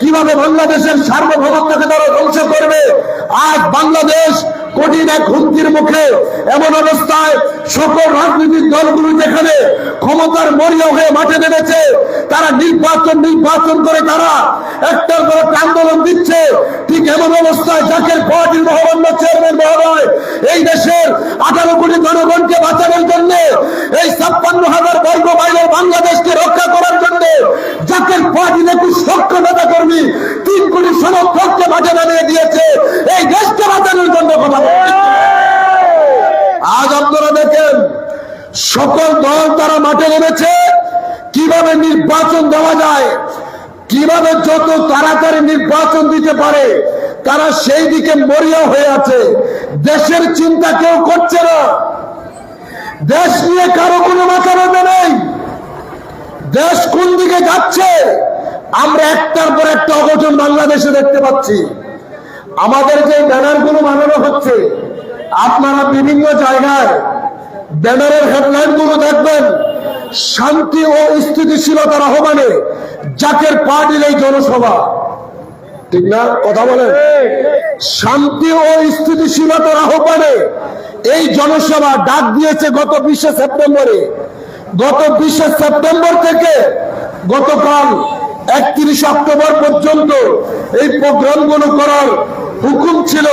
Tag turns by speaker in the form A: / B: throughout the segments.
A: কীভাবে বাংলাদেশের সার্বভৌমত্বকে তারা ধ্বংস করবে? আজ বাংলাদেশ কঠিন এক হুমকির মুখে। এমন অবস্থায় সকল রাজনৈতিক দলগুলো যেখানে ক্ষমতার মরিয়া হয়ে মাঠে নেমেছে, তারা নির্বাচন নির্বাচন করে তারা একটার পর আন্দোলন দিচ্ছে। ঠিক এমন অবস্থায় জাকের পার্টির মহামান্য চেয়ারম্যান মহোদয় এই দেশের আঠারো কোটি জনগণকে বাঁচানোর জন্য, এই ছাপ্পান্ন হাজার বর্গ মাইলের বাংলাদেশকে রক্ষা করার জন্য জাকের পার্টির একুশ লক্ষ নেতা কর্মী তিন কোটি সমর্থককে মাঠে নামিয়ে দিয়েছে। এই দেশকে বাঁচানোর জন্য কথা আজ আপনারা দেখেন, সকল দল তারা মাঠে নেমেছে। কীভাবে নির্বাচন দেওয়া যায়, কীভাবে যত তাড়াতাড়ি নির্বাচন দিতে পারে, তারা সেই দিকে মরিয়া হয়ে আছে। দেশের চিন্তা কেউ করছে না। দেশ নিয়ে কারও কোনো মাথা ব্যথা নেই। দেশ কোন দিকে যাচ্ছে, আমরা একটার পর একটা অঘটন বাংলাদেশে দেখতে পাচ্ছি। আমাদের যে ব্যানারগুলো বানানো হচ্ছে, আপনারা বিভিন্ন জায়গায় ব্যানারের হেডলাইনগুলো দেখবেন। শান্তি ও স্থিতিশীলতার আহ্বানে জাকের পার্টির এই জনসভা। ঠিক না? কথা বলেন? শান্তি ও স্থিতিশীলতার আহ্বানে এই জনসভা ডাক দিয়েছে গত বিশে সেপ্টেম্বরে। গত বিশে সেপ্টেম্বর থেকে গতকাল একত্রিশ অক্টোবর পর্যন্ত এই প্রোগ্রামগুলো করার হুকুম ছিল।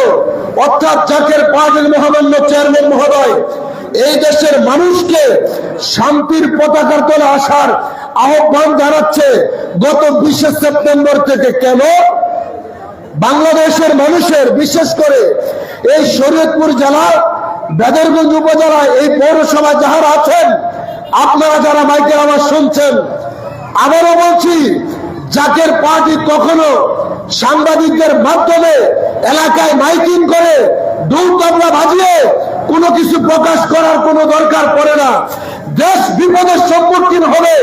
A: অর্থাৎ জাকের পার্টির মহামান্য চেয়ারম্যান মহোদয়, এই দেশের মানুষকে শান্তির পতাকার তলে আসার আহ্বান জানাচ্ছে গত বিশে সেপ্টেম্বর থেকে। কেন? বাংলাদেশের মানুষের, বিশেষ করে এই শরীয়তপুর জেলা, বেদরগঞ্জ উপজেলায় এই পৌরসভা যাহারা আছেন, আপনারা যারা মাইকের আওয়াজ শুনছেন, আবারও বলছি, জাকের পার্টি কখনো সাংবাদিকদের মাধ্যমে এলাকায় মাইকিং করে, দৌড় বাজিয়ে কোনো কিছু প্রকাশ করার কোনো দরকার পড়ে না। দেশ বিপদের সম্মুখীন হবে,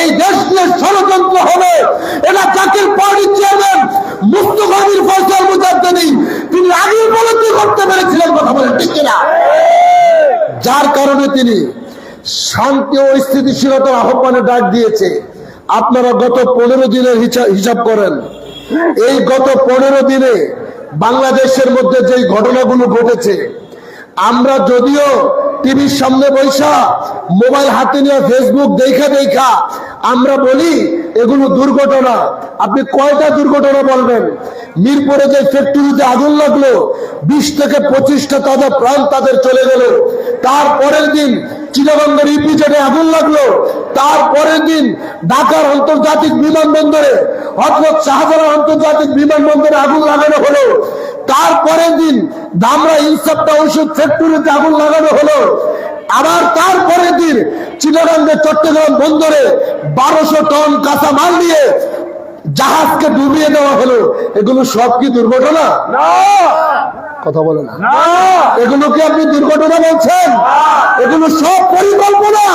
A: এই দেশ নিয়ে ষড়যন্ত্র হবে। এটা জাকের পার্টির চেয়ারম্যান মুস্তফাবির ফসল মুজাদ্দিনী তিনি আগেই উপলব্ধি করতে পেরেছিলেন কথা বলেন, ঠিক কিনা? যার কারণে তিনি শান্তি ও স্থিতিশীলতার আহ্বানে ডাক দিয়েছে। আপনারা গত পনেরো দিনের হিসাব করেন। এই গত পনেরো দিনে বাংলাদেশের মধ্যে যেই ঘটনাগুলো ঘটেছে, আমরা যদিও টিভির সামনে বৈশা, মোবাইল হাতে নিয়ে ফেসবুক দেখা দেখা আমরা বলি, এগুলো দুর্ঘটনা। আপনি কয়টা দুর্ঘটনা বলবেন? মিরপুরে যে ফ্যাক্টরিতে আগুন লাগল, বিশ থেকে পঁচিশটা তাদের প্রাণ তাদের চলে গেল। তারপরের দিন চিটাগঙ্গের ইপিজেডে আগুন লাগল। তারপরের দিন ঢাকার আন্তর্জাতিক বিমানবন্দরে হজরত শাহজালাল আন্তর্জাতিক বিমানবন্দরে আগুন লাগানো হলো। তারপরের দিন দামরা ইনসাপ্টা ওষুধ ফ্যাক্টরিতে আগুন লাগানো হলো। আবার তারপরের দিন চিটাগঙ্গের চট্টগ্রাম বন্দরে বারোশো টন কাঁচা মাল নিয়ে জাহাজকে ডুবিয়ে দেওয়া হলো এগুলো সব কি দুর্ঘটনা? কথা বলে না। এগুলো কি আপনি দুর্ঘটনা বলছেন? এগুলো সব পরিকল্পনা।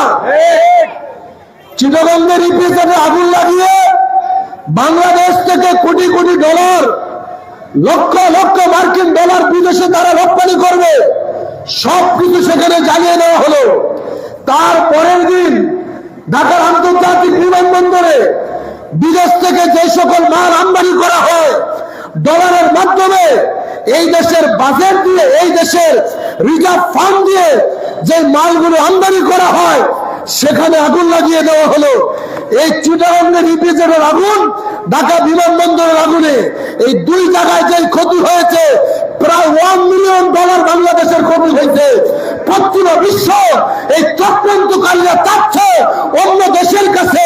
A: চিটাগঙ্গের ইপিজেডে আগুন লাগিয়ে বাংলাদেশ থেকে কোটি কোটি ডলার লক্ষ লক্ষ মার্কিন ডলার বিদেশে তারা রপ্তানি করবে। সব কিছু সেখানে জ্বালিয়ে দেওয়া হলো। তারপরের দিন ঢাকার আন্তর্জাতিক বিমানবন্দরে বিদেশ থেকে যে সকল মাল আমদানি করা হয় ডলারের মাধ্যমে এই দেশের বাজেট দিয়ে, এই দেশের রিজার্ভ ফান্ড দিয়ে যে মালগুলো আমদানি করা হয়, সেখানে আগুন লাগিয়ে দেওয়া হলো। এই চিটাগঙ্গের ইপিজেডের আগুন, ঢাকা বিমানবন্দরের আগুনে, এই দুই জায়গায় যে ক্ষতি হয়েছে প্রায় ওয়ান মিলিয়ন ডলার বাংলাদেশের ক্ষতি হয়েছে। পশ্চিমা বিশ্ব এই চক্রান্তকারীরা চাচ্ছে অন্য দেশের কাছে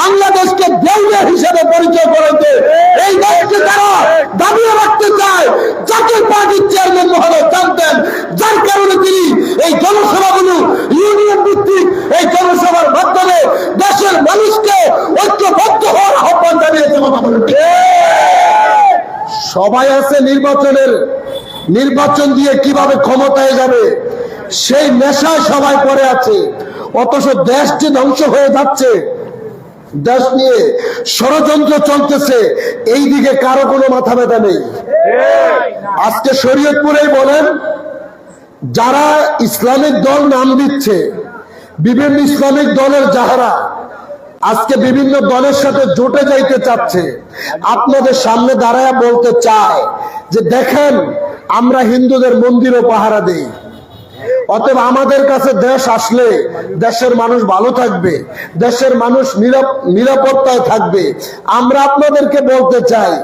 A: বাংলাদেশকে দেউলিয়া হিসেবে পরিচয় করাইতে। এই দেশকে তারা দাবিয়ে রাখতে চায় জাতীয় পার্টির চেয়ারম্যান মহোদয় জানতেন যার কারণে তিনি এই জনসভাগুলো ইউনিয়ন ভিত্তিক এই জনসভার মাধ্যমে দেশের মানুষকে ঐক্যবদ্ধ হওয়ার আহ্বান জানিয়েছে সবাই আছে নির্বাচনের নির্বাচন দিয়ে কীভাবে ক্ষমতায় যাবে, সেই নেশায় সবাই পড়ে আছে। অথচ দেশ যে ধ্বংস হয়ে যাচ্ছে, দেশ নিয়ে ষড়যন্ত্র চলতেছে, এই দিকে কারও কোনো মাথা ব্যথা নেই। আজকে শরীয়তপুরেই বলেন, যারা ইসলামিক দল নাম দিচ্ছে, বিভিন্ন ইসলামিক দলের যাহারা আজকে বিভিন্ন দলের সাথে জোটে যাইতে চাচ্ছে, আপনাদের সামনে দাঁড়ায় বলতে চায় যে, দেখেন আমরা হিন্দুদের মন্দিরও পাহারা দেই। অতএব আমাদের কাছে দেশ আসলে দেশের মানুষ ভালো থাকবে, দেশের মানুষ নিরাপ- নিরাপত্তায় থাকবে। আমরা আপনাদেরকে বলতে চাই